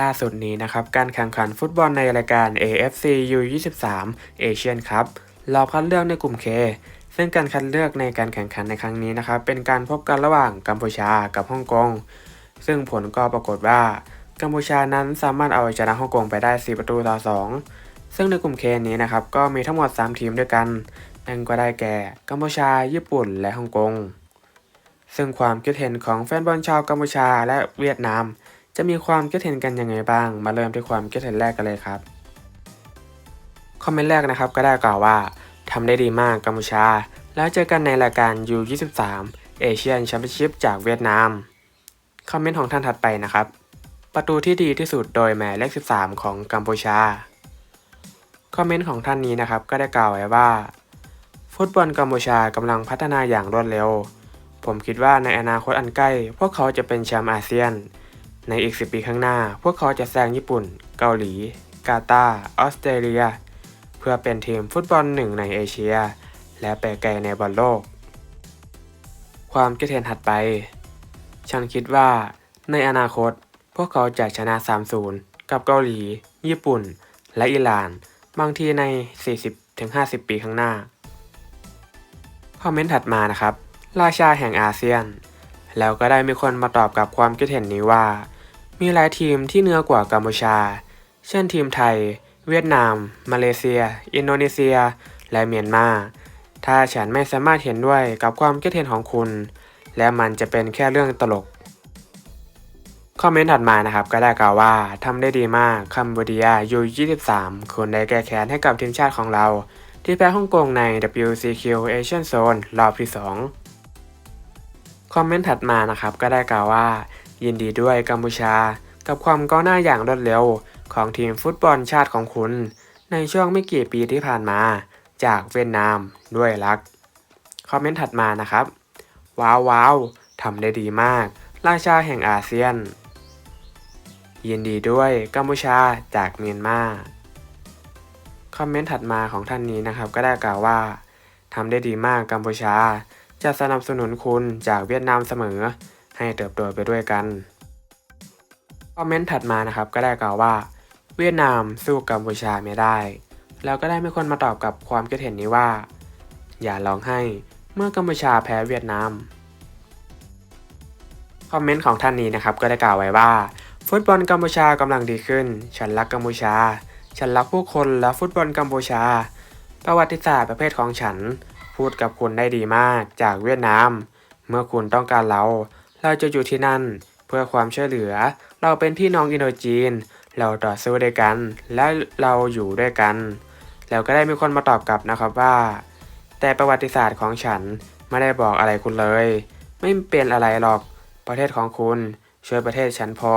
ล่าสุดนี้นะครับ การแข่งขันฟุตบอลในรายการ AFC U23 Asian Cup รอบคัดเลือกในกลุ่ม K ซึ่งการคัดเลือกในการแข่งขันในครั้งนี้นะครับ เป็นการพบกันระหว่างกัมพูชากับฮ่องกง ซึ่งผลก็ปรากฏว่า กัมพูชานั้นสามารถเอาชนะฮ่องกงไปได้ 4 ประตูต่อ 2 ซึ่งในกลุ่ม K นี้นะครับ ก็มีทั้งหมด 3 ทีมด้วยกัน นั่นก็ได้แก่ กัมพูชา ญี่ปุ่น และฮ่องกง ซึ่งความคิดเห็นของแฟนบอลชาวกัมพูชาและเวียดนาม จะมีความคิดเห็นกันยังไงบ้าง มาเริ่มที่ความคิดเห็นแรกกันเลยครับ คอมเมนต์แรกนะครับก็ได้กล่าวว่าทำได้ดีมากกัมพูชา แล้วเจอกันในรายการ U23 Asian Championship จากเวียดนาม คอมเมนต์ของท่านถัดไปนะครับ ประตูที่ดีที่สุดโดยหมายเลข 13 ของกัมพูชา คอมเมนต์ของท่านนี้นะครับก็ได้กล่าวไว้ว่า ฟุตบอลกัมพูชากำลังพัฒนาอย่างรวดเร็ว ผมคิดว่าในอนาคตอันใกล้ พวกเขาจะเป็นแชมป์อาเซียน ในอีก 10 ปีข้างหน้า พวกเขาจะแซงญี่ปุ่น เกาหลี กาตาร์ออสเตรเลีย เพื่อเป็นทีมฟุตบอลหนึ่งในเอเชีย และไปไกลในบอลโลก ความคิดเห็นถัดไป ฉันคิดว่า ในอนาคต พวกเขาจะชนะ 3-0 กับเกาหลี ญี่ปุ่น และอิหร่าน บางทีใน 40-50 ปีข้างหน้า คอมเมนต์ถัดมานะครับ ราชาแห่งอาเซียน แล้วก็ได้มีคนมาตอบกับความคิดเห็นนี้ว่า มีหลายทีมที่เหนือกว่ากัมพูชา เช่นทีมไทย เวียดนาม มาเลเซีย อินโดนีเซีย และเมียนมา ถ้าฉันไม่สามารถเห็นด้วยกับความคิดเห็นของคุณ และมันจะเป็นแค่เรื่องตลก คอมเมนต์ถัดมานะครับก็ได้กล่าวว่าทำได้ดีมากคัมบูเดียยู23คุณได้แก้แค้นให้กับทีมชาติของเรา ที่แพ้ฮ่องกงใน WCQ Asian Zone รอบที่ 2 คอมเมนต์ถัดมานะครับก็ได้กล่าวว่า ยินดีด้วยกัมพูชา กับความก้าวหน้าอย่างรวดเร็ว ของทีมฟุตบอลชาติของคุณ ในช่วงไม่กี่ปีที่ผ่านมา จากเวียดนามด้วยรัก คอมเมนต์ถัดมานะครับ ว้าวว้าวทำได้ดีมาก ราชาแห่งอาเซียน ยินดีด้วยกัมพูชาจากเมียนมาคอมเมนต์ถัดมาของท่านนี้นะครับก็ได้กล่าวว่าทำได้ดีมากกัมพูชา จะสนับสนุนคุณจากเวียดนามเสมอ ให้เติบโตไปด้วยกัน คอมเมนต์ถัดมานะครับก็ได้กล่าวว่า เวียดนามสู้กัมพูชาไม่ได้ แล้วก็ได้มีคนมาตอบกับความคิดเห็นนี้ว่า อย่าร้องไห้เมื่อกัมพูชาแพ้เวียดนามคอมเมนต์ของท่านนี้นะครับก็ได้กล่าวไว้ว่า ฟุตบอลกัมพูชากำลังดีขึ้น ฉันรักกัมพูชา ฉันรักผู้คนและฟุตบอลกัมพูชา ประวัติศาสตร์ประเภทของฉัน พูดกับคุณได้ดีมากจากเวียดนาม เมื่อคุณต้องการเรา เราจะอยู่ที่นั่น เพื่อความช่วยเหลือ เราเป็นพี่น้องอินโดจีน เราต่อสู้ด้วยกัน และเราอยู่ด้วยกัน แล้วก็ได้มีคนมาตอบกลับนะครับว่า แต่ประวัติศาสตร์ของฉันไม่ได้บอกอะไรคุณเลย ไม่เป็นอะไรหรอก ประเทศของคุณช่วยประเทศฉันพอ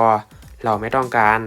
เราไม่ต้องการ